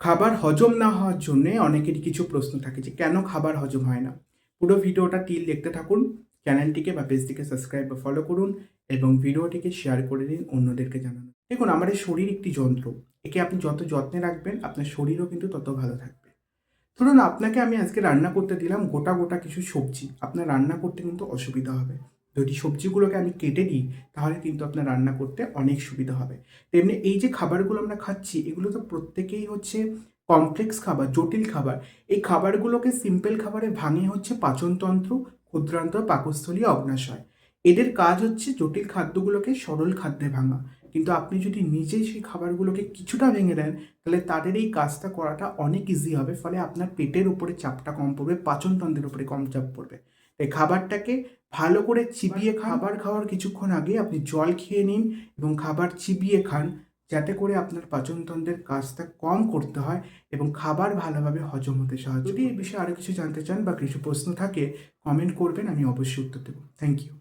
খাবার হজম না হওয়ার জন্য অনেকেরই কিছু প্রশ্ন থাকে যে, কেন খাবার হজম হয় না? পুরো ভিডিওটা টিল দেখতে থাকুন, চ্যানেলটিকে বা পেজটিকে সাবস্ক্রাইব বা ফলো করুন এবং ভিডিওটিকে শেয়ার করে দিন অন্যদেরকে জানানো। দেখুন, আমাদের শরীর একটি যন্ত্র। একে আপনি যত যত্নে রাখবেন, আপনার শরীরও কিন্তু তত ভালো থাকবে। ধরুন, আপনাকে আমি আজকে রান্না করতে দিলাম গোটা গোটা কিছু সবজি। আপনার রান্না করতে কিন্তু অসুবিধা হবে। যদি সবজিগুলোকে আমি কেটে দিই, তাহলে কিন্তু আপনার রান্না করতে অনেক সুবিধা হবে। তেমনি এই যে খাবারগুলো আমরা খাচ্ছি, এগুলো তো প্রত্যেকেই হচ্ছে কমপ্লেক্স খাবার, জটিল খাবার। এই খাবারগুলোকে সিম্পল খাবারে ভাঙে হচ্ছে পাচনতন্ত্র, ক্ষুদ্রান্ত, পাকস্থলী, অগ্নাশয়। এদের কাজ হচ্ছে জটিল খাদ্যগুলোকে সরল খাদ্যে ভাঙা। কিন্তু আপনি যদি নিজে সেই খাবারগুলোকে কিছুটা ভেঙে দেন, তাহলে তাদের এই কাজটা করাটা অনেক ইজি হবে, ফলে আপনার পেটের উপরে চাপটা কম পড়বে, পাচনতন্ত্রের উপরে কম চাপ পড়বে। তাই খাবারটাকে ভালো করে চিবিয়ে খাবার খাওয়ার কিছুক্ষণ আগে আপনি জল খেয়ে নিন এবং খাবার চিবিয়ে খান যাতে করে আপনার পাচনতন্ত্রের কাজটা কম করতে হয় এবং খাবার ভালোভাবে হজম হতে সাহায্য যদি এই বিষয়ে আরও কিছু জানতে চান বা কিছু প্রশ্ন থাকে কমেন্ট করবেন আমি অবশ্যই উত্তর দেবো। Thank you